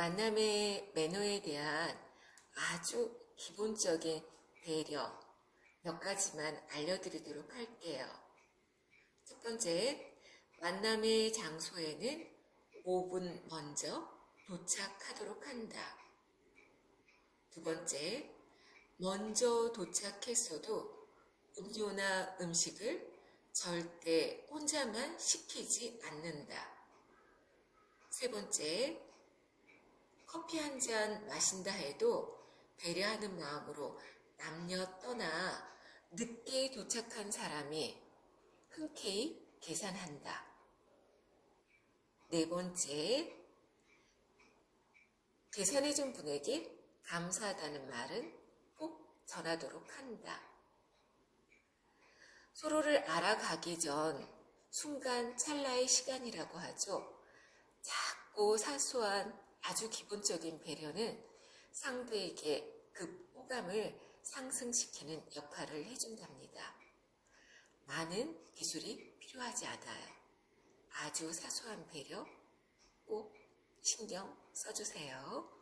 만남의 매너에 대한 아주 기본적인 배려 몇 가지만 알려드리도록 할게요. 첫 번째, 만남의 장소에는 5분 먼저 도착하도록 한다. 두 번째, 먼저 도착했어도 음료나 음식을 절대 혼자만 시키지 않는다. 세 번째, 커피 한 잔 마신다 해도 배려하는 마음으로 남녀 떠나 늦게 도착한 사람이 흔쾌히 계산한다. 네 번째, 계산해준 분에게 감사하다는 말은 꼭 전하도록 한다. 서로를 알아가기 전 순간 찰나의 시간이라고 하죠. 작고 사소한 아주 기본적인 배려는 상대에게 그 호감을 상승시키는 역할을 해준답니다. 많은 기술이 필요하지 않아요. 아주 사소한 배려 꼭 신경 써주세요.